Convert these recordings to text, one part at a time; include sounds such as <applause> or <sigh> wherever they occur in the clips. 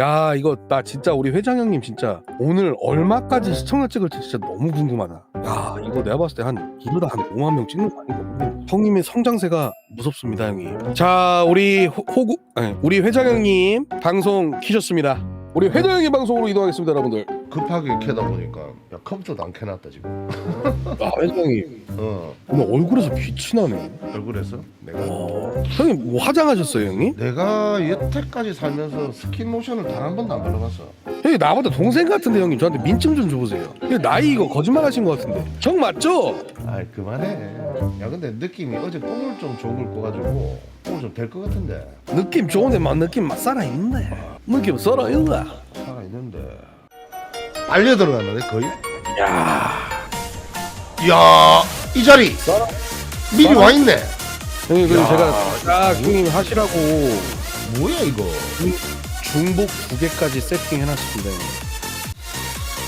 야 이거 나 진짜 우리 회장 형님 진짜 오늘 얼마까지 시청자 찍을지 진짜 너무 궁금하다. 야 이거 내가 봤을 때 한 이러다 한 5만 명 찍는 거 아닌가? 형님의 성장세가 무섭습니다 형님. 자 우리 호, 호구 우리 회장 형님 방송 키셨습니다. 우리 회장 형님 방송으로 이동하겠습니다 여러분들. 급하게 캐다 보니까 야 컴퓨터도 안 캐놨다 지금 아 회장 형님 어 오늘 얼굴에서 빛이 나네. 얼굴에서 내가 어, 형님 뭐 화장하셨어요 형님? 내가 여태까지 살면서 스킨 로션을 단 한 번도 안 발라봤어 형님 나보다 동생 같은데 형님 저한테 민증 좀 줘보세요. 형님, 나이 이거 거짓말 하신 것 같은데. 형 맞죠? 아이 그만해 야 근데 느낌이 어제 뽕을 좀 조금 꺼가지고 뽕을 좀 될 것 같은데 느낌 좋은데 막 느낌 막 살아있네. 느낌 살아있네. 살아있는데 빨려 들어갔는데 거의? 야. 이야 이 자리. 미리 와 있네. 형님 그리고 야. 제가 딱 형님 하시라고. 뭐야 이거? 중복 두 개까지 세팅해놨습니다. 형님.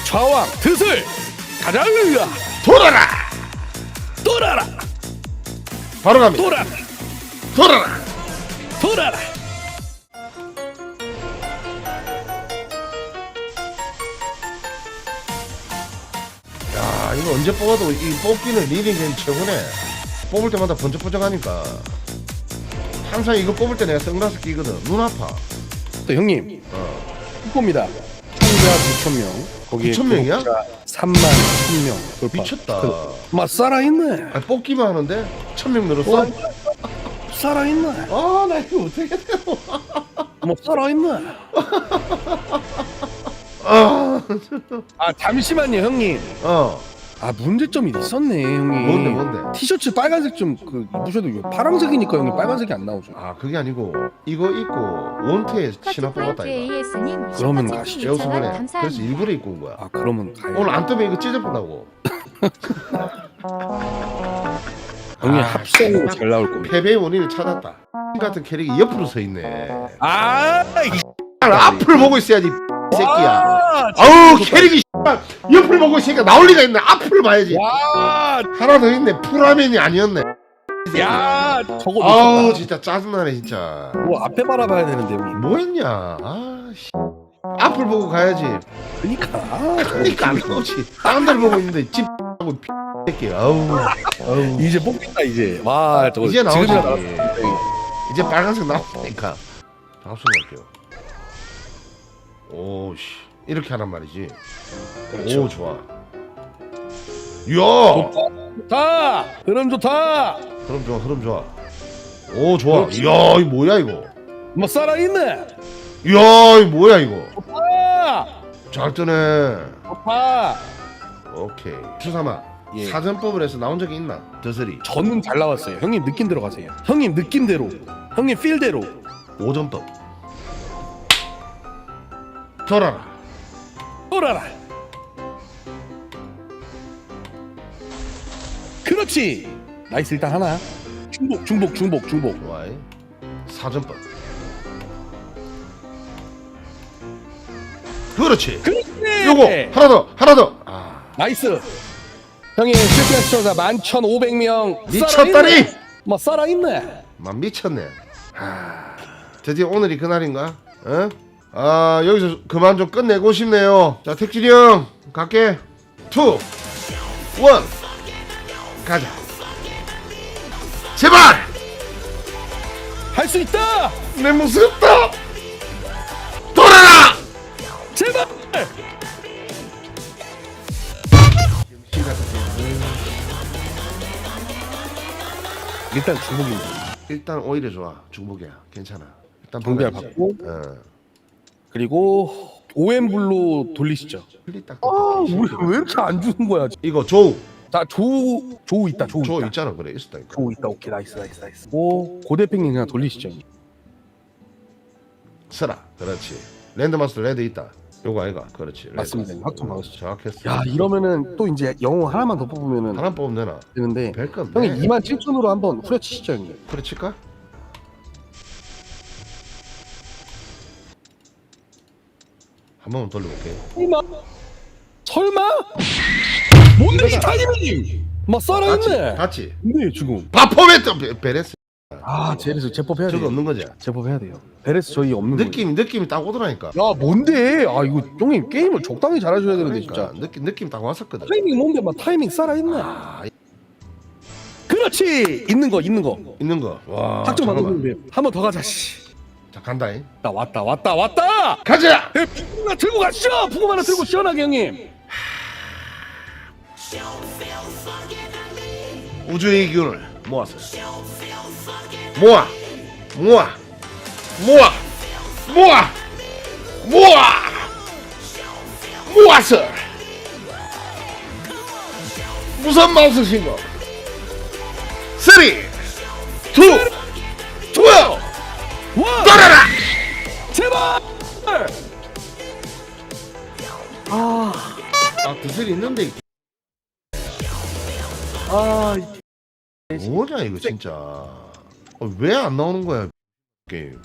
좌왕 드슬. 가자 으아 돌아라! 돌아라. 바로 갑니다. 돌아라. 돌아라! 돌아라. 이거 언제 뽑아도 이 뽑기는 릴이 그냥 최고네 뽑을 때마다 번쩍번쩍하니까 항상 이거 뽑을 때 내가 선글라스 끼거든 눈 아파 또 형님 어. 후보입니다. 청자 9천 명 거기에 9천 명이야? 구독자 3만 1천 명 돌파. 미쳤다 막 살아있네. 아니, 뽑기만 하는데 천명 늘었어? 어? 살아있네. 아 나 이거 어떻게 돼요 뭐 살아있네. 아, 아 잠시만요 형님. 어 아 문제점이 있었네 형님. 뭔데 뭔데 티셔츠 빨간색 좀그 입으셔도 이거 파란색이니까 형님 빨간색이 안 나오죠. 아 그게 아니고 이거 입고 원태에 신화 뽑았다 이거 그러면 가시죠. 제우스번에 감사합니다. 그래서 일부러 입고 온 거야 아 그러면 가요. 오늘 안 뜨면 이거 찢어보려고 <laughs> 형님 아, 합성으로 잘 나올 겁니다. 패배의 원인을 찾았다 같은 캐릭이 옆으로 서 있네 아, 이 아, 앞을 보고 있어야지 이 새끼야. 와, 아우 캐릭이 옆을 보고 있으니까 나올 리가 있네. 앞을 봐야지. 와, 하나 더 있네. 풀화면이 아니었네. 야, 저거 아우 미쳤다. 진짜 짜증나네 진짜. 뭐 앞에 바라봐야 되는데 형님. 뭐 했냐? 아 씨. 앞을 보고 가야지. 그러니까. 아, 그러니까 안 나오지. 딴 데를 보고 있는데 집 하고 새끼 아우 아우. 이제 뽑겠다 이제. 와, 저거 이제 나오지. 지금이라. 이제. 빨간색 나오니까. 합성 갈게요 오씨 이렇게 하란 말이지 그렇죠. 오 좋아 이야 좋다. 흐름 좋다. 흐름 좋아 흐름 좋아 오 좋아 그렇지. 이야 이 뭐야 이거 뭐 살아 있네. 이야 이 뭐야 이거 좋다. 잘 뜨네 좋다. 오케이 수삼아 예. 사전법을 해서 나온 적이 있나 더스리 저는 잘 나왔어요. 형님 느낌 대로 가세요. 형님 느낌대로. 형님 필대로. 오전법 돌아라 돌아라. 그렇지. 나이스 일단 하나. 중복 중복 중복 중복. 좋아해 사전법 그렇지 그렇지. 요거 하나 더 하나 더 아 나이스. 형님 실패한 시청자 11,500명. 미쳤다리 뭐 살아있네. 만 미쳤네 하, 드디어 오늘이 그날인가 어? 아 여기서 그만 좀 끝내고 싶네요. 자 택진이 형 갈게. 투 원. 가자. 제발! 할 수 있다. 내 무섭다 돌아라 제발. 일단 중복입니다. 일단 오히려 좋아. 중복이야. 괜찮아. 일단 받아야지. 받고? 어 그리고 블루 돌리시죠. 아. 우리 왜 이렇게 안 주는 거야? 이거 조우 자, 조우 조우 있다. 조우 조우 있다. 있잖아 그래 있었다니까 조우 있다. 오케이, 나이스, 나이스, 나이스. 오, 고대핑님 그냥 돌리시죠. 쓰라 그렇지 랜드마스터 레드 있다 요거 아이가 그렇지 레드. 맞습니다. 확정 나오시죠. 정확했어 야, 이러면은 또 이제 영웅 하나만 더 뽑으면은 하나 뽑으면 되나 되는데 형님 2만 7천으로 한번 후려치시죠, 형님. 그래 칠까? 한 번만 돌려볼게 설마? 설마? 뭔데 이 타이밍이? 막? 살아있네. 봤지? 근데 지금 바포메트 베레스 아 제레스 제법 해야 저거 돼요. 없는 거지 제법 해야 돼요. 베레스 저희 없는 느낌 느낌이 딱 오더라니까 거. 야 뭔데? 아 이거 형님 게임을 적당히 잘하셔야 되는데 그러니까 진짜. 느낌 느낌 딱 왔었거든 타이밍 뭔데 막 타이밍 살아있네. 아 그렇지 있는 거 있는 거. 있는 거 와 학점 만들면 돼. 한번 더 가자. 씨. 자 간다잉 나 왔다 왔다 왔다. 가자 에, 부금 하나 들고 가시죠. 부금 하나 들고 시원하게 형님. 우주의 기운을 모아서. 모아. 모아. 모아. 모아. 모아. 모아서. 무선 마우스 신고. 3 2 1와 떠나라 아 드슬 있는데 아, 뭐냐 이거 진짜 어, 왜안 나오는 거야 게임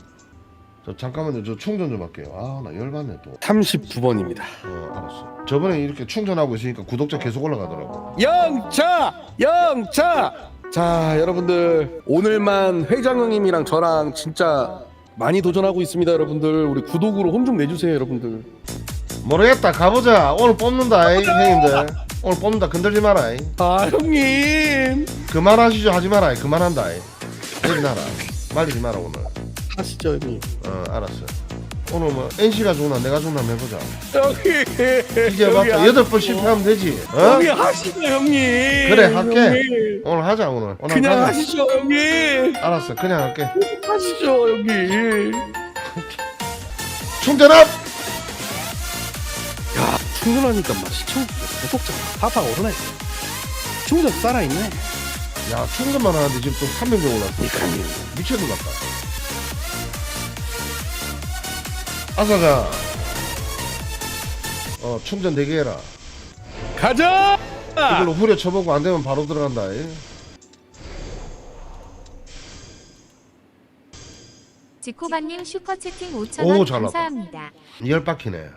저 잠깐만요 저 충전 좀 할게요 아 나 열받네 또 39번입니다. 어, 알았어. 저번에 이렇게 충전하고 있으니까 구독자 계속 올라가더라고. 영차, 영차. 자, 여러분들 오늘만 회장 형님이랑 저랑 진짜 많이 도전하고 있습니다, 여러분들. 우리 구독으로 혼 좀 내주세요, 여러분들. 모르겠다. 가보자. 오늘 뽑는다, 이 형님들. 오늘 뽑는다. 건들지 마라. 이. 아, 형님. 그만하시죠. 하지 마라. 이. 그만한다. 이. 내리 나라. 말리지 마라 오늘. 하시죠, 형님. 어, 알았어. 오늘 뭐 NC가 죽나 내가 죽나 한번 해보자. 형님. 이제 맞다. 여덟 번 실패하면 되지. 어? 형님 하시죠, 형님. 그래, 할게. 형님. 오늘 하자 오늘. 오늘 그냥 하자. 하시죠, 형님. 알았어. 그냥 할게. 하시죠, 형님. 충전업. 야, 충전하니까 막 시청 구독자 파파 오르네. 충전 살아있네. 야 충전만 하는데 지금 또 300명 올랐어. 그러니까요. 미쳐도 같다. 아사가 어 충전 되게 해라. 가자. 이걸로 후려 쳐보고 안 되면 바로 들어간다. 이. 지코반님 슈퍼채팅 오, 5,000원 잘 나왔다. 감사합니다. 열 바퀴네.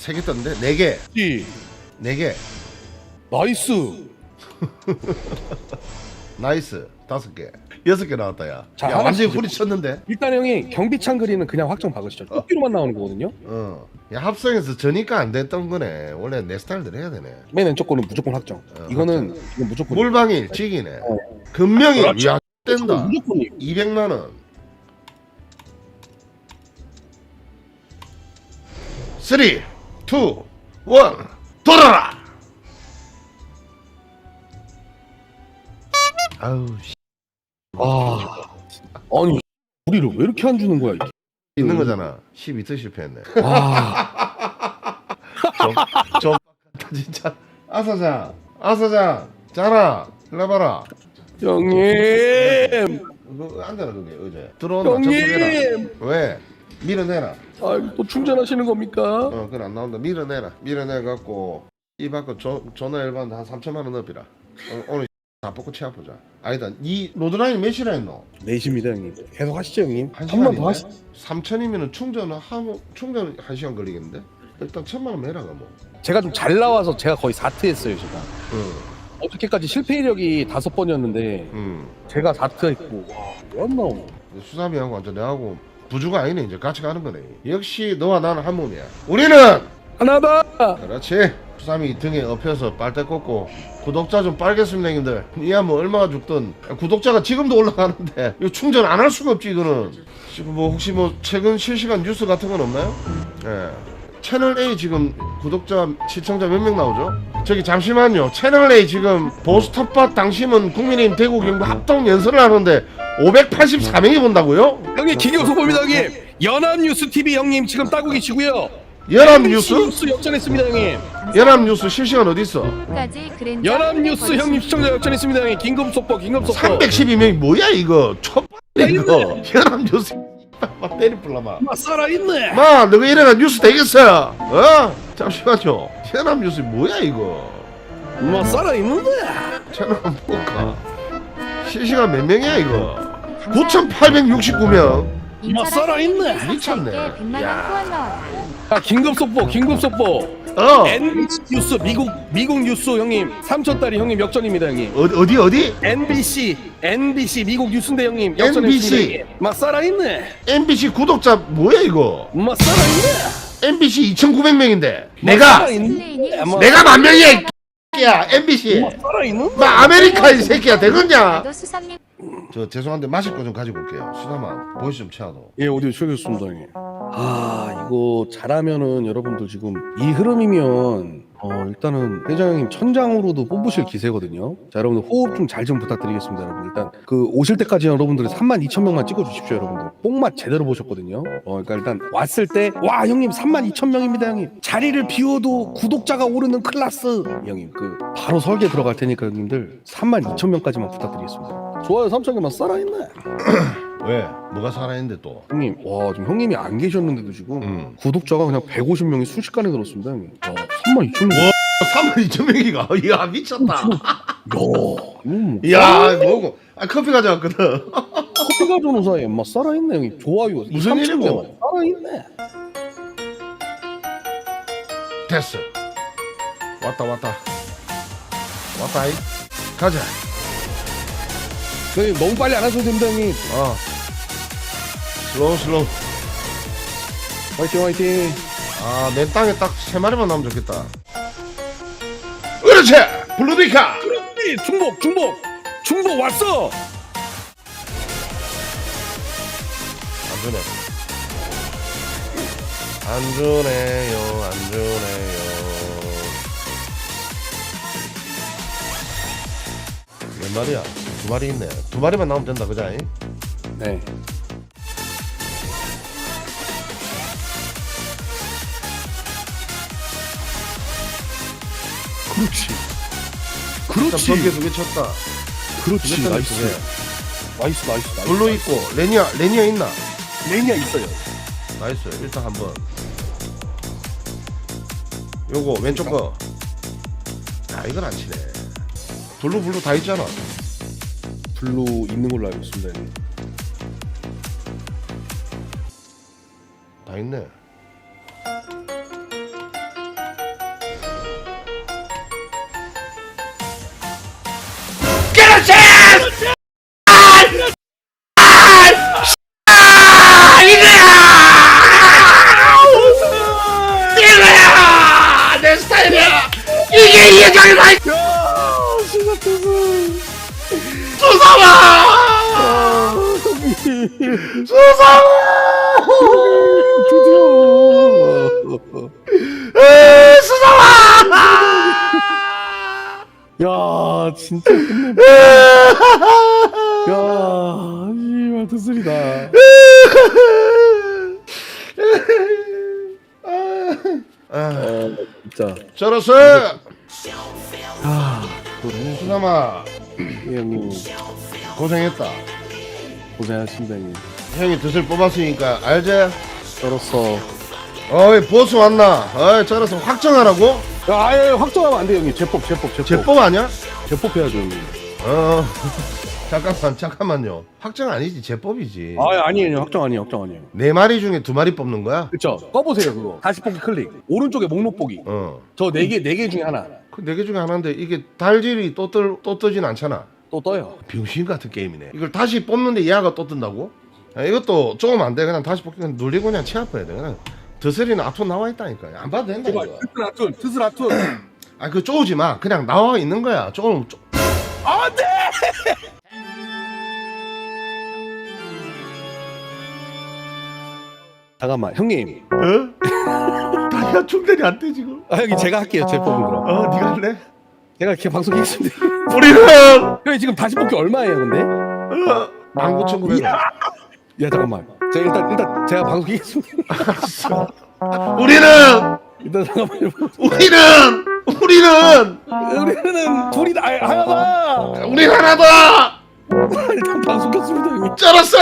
세 개 떴는데 네 개, 이 네 개, 나이스. <laughs> 나이스 다섯 개, 여섯 개 나왔다 야. 자, 야 완전히 후리 쳤는데. 일단 형이 경비창 그리는 그냥 확정 박으시죠. 뽑기로만 나오는 거거든요. 어. 야 합성해서 저니까 안 됐던 거네. 원래 내 스타일대로 해야 되네. 맨 왼쪽 거는 무조건 확정. 어, 이거는 이건 무조건. 물방일 찍이네. 어. 금명일 그렇죠. 야 뗀다. 무조건 200만 원. 3 2 1 돌아라. 아우 씨. 아, 아니 우리를 왜 이렇게 안 주는 거야? 이게? 있는 거잖아. 12트 실패했네. 아, <laughs> 저, 저 진짜. 아사장, 아사장, 자라, 일로 봐라. 형님, 그 앉아라 그게 어제. 들어온다. 형님. 왜? 밀어내라. 아, 또 충전하시는 겁니까? 어, 그건 안 나온다. 밀어내라. 밀어내 갖고 이 저, 전화 일반 한 3천만 원 넣어비라. 어, 오늘 <laughs> 다 뽑고 채 아프자. 아니다. 이 로드라인 몇이라 했노? 내십니다 형님. 계속 하시죠 형님. 한 한번 더 하시. 3천이면은 충전은 하고 충전 한 시간 걸리겠는데? 일단 천만 원 매라가 뭐. 제가 좀 잘 나와서 제가 거의 4트 했어요 제가. 응, 어저께까지 실패 이력이 다섯 번이었는데 응. 제가 4트 했고 와안 나오네. 수사비하고 완전 내하고 부주가 아니네 이제 같이 가는 거네. 역시 너와 나는 한 몸이야. 우리는 하나다. 그렇지. 수삼이 등에 엎여서 빨대 꽂고 구독자 좀 빨겠습니다 형님들 이야 뭐 얼마가 죽든 구독자가 지금도 올라가는데 이거 충전 안 할 수가 없지 이거는 지금 뭐 혹시 뭐 최근 실시간 뉴스 같은 건 없나요? 예 채널 A 지금 구독자 시청자 몇 명 나오죠? 저기 잠시만요 채널 A 지금 텃밭 당심은 국민의힘 대구 경북 합동 연설을 하는데 584명이 본다고요? 형님 기교소 봅니다 형님. 연합뉴스 TV 형님 지금 따고 계시고요. 연합뉴스? 뉴스 역전했습니다 형님. 연합뉴스 실시간 어디 있어? 연합뉴스 형님 시청자 역전했습니다 형님. 긴급 속보 긴급 속보. 312명이 뭐야 이거 첫 이거 연합뉴스 막 때리 불러마 아, 살아있네. 마 너가 이래가 뉴스 되겠어 어? 잠시만요 연합뉴스 뭐야 이거 뭐 살아있는데. 채널 한번 볼까 실시간 몇 명이야 이거 9869명. 뭐 살아있네. 미쳤네. 100만 원 야. 후원 넣어라. 아 긴급 속보 긴급 속보. 어. NBC 뉴스 미국 미국 뉴스 형님. 삼천달이 형님 역전입니다 형님. 어디 어디 어디? NBC NBC 미국 뉴스인데 형님 NBC. 형님. 막 살아있네. MBC 구독자 뭐야 이거? 막 살아있네. MBC 2,900명인데. 막 내가. 살아있네. 막 내가 만 명이야 이 새끼야 MBC 막 살아있는 막 아메리카 이 새끼야 되겠냐? 나도 수상님 저 죄송한데 마실 거 좀 가지고 올게요. 수다만 보이스 좀 채워도. 예 오디오 최겼습니다 형님. 아 이거 잘하면은 여러분들 지금 이 흐름이면 어 일단은 회장 형님 천장으로도 뽑으실 기세거든요. 자 여러분들 호흡 좀 잘 좀 부탁드리겠습니다 여러분. 일단 그 오실 때까지 여러분들 3만 2천 명만 찍어주십시오 여러분들. 뽕맛 제대로 보셨거든요. 어 그러니까 일단 왔을 때 와 형님 3만 2천 명입니다 형님. 자리를 비워도 구독자가 오르는 클라스. 형님 그 바로 설계 들어갈 테니까 형님들 3만 2천 명까지만 부탁드리겠습니다 좋아요 3천 개만 살아있네. <clears throat> 왜? 뭐가 살아있는데 또? 형님 와 지금 형님이 안 계셨는데도 지금 음. 구독자가 그냥 150명이 순식간에 늘었습니다 형님. 와 3만 2천 명. 와. 3만 2천 명이가? <laughs> 이야 미쳤다. 야 음, 이야 뭐고 아 커피 가져왔거든. 커피 가져오는 사이에 막 살아있네 형님. 좋아요. 무슨 3천 일이고? 살아있네. 됐어. 왔다 왔다. 왔다 이. 가자 형님 너무 빨리 안 하셔도 됩니다 형님. 어 슬로우 슬로우. 화이팅 화이팅. 아내 땅에 딱 세 마리만 나오면 좋겠다. 그렇지! 블루디카! 그렇지 중복 중복. 중복 왔어. 안 주네. 안 주네요 안 주네요 몇 마리야. 두 마리 있네. 두 마리만 나오면 된다 그자 네. 그렇지. 그렇지. 덕에 두개 쳤다. 그렇지. 두개 나이스. 쳤네 나이스 나이스 나이스. 블루 있고 레니아 레니아 있나? 레니아 있어요. 나이스. 일단 한번. 요거 왼쪽 거 아 이건 안 치네 블루 블루 다 있잖아. 블루 있는 걸로 알고 있습니다 형님. 다 있네. 그렇지 수상아 드디어 에, 수상아 야 진짜 끝내. 야 씨발 드슬이다. 아, 어 진짜. 저로서 아 그래 수삼아. 예, 형님 고생했다 고생하셨습니다 형님. 형이 뜻을 뽑았으니까 알지? 쩔었어 어이 보스 왔나? 어이 저로서 확정하라고? 야 아예 확정하면 안 돼요 형님. 제법 제법 제법. 제법 아니야? 제법 해야죠 형님. 어 <laughs> 잠깐만 잠깐만요. 확정 아니지 제법이지. 아 아니에요 확정 아니에요 확정 아니에요. 네 마리 중에 두 마리 뽑는 거야? 그쵸. 꺼보세요 그거. 다시 뽑기 클릭. 오른쪽에 목록 보기. 어. 저 네 개 네 개 중에 하나. 그 네 개 중에 하나인데 이게 달질이 또, 떠, 또 뜨진 않잖아 또 떠요. 병신 같은 게임이네. 이걸 다시 뽑는데 얘가 또 뜬다고? 야, 이것도 조금 안 돼. 그냥 다시 뽑기 그냥 눌리고 그냥 치 아파야 돼. 그냥 드슬이는 앞으로 나와 있다니까 안 봐도 된다 이거. 트슬 아툴 트슬 아툴 아그 쪼우지 마. 그냥 나와 있는 거야. 조금 쪼... 안돼! <laughs> 잠깐만 형님. 어? <laughs> 다리가 충전이 안 돼 지금? 아 형님 제가 할게요. 제 뽑은 그럼 어 니가 할래? 제가 이렇게 방송 했습니다 <laughs> 우리는 형님 지금 다시 뽑기 얼마예요 근데? 어, 19,900원. 야. 잠깐만. 제가 일단 일단 제가 방송 했습니다. <laughs> 우리는 일단 잠깐만요. 우리는 우리는 우리는 둘이 다 하나다! 우리 하나다! <laughs> 일단 방송 켰습니다 형님 쩔었어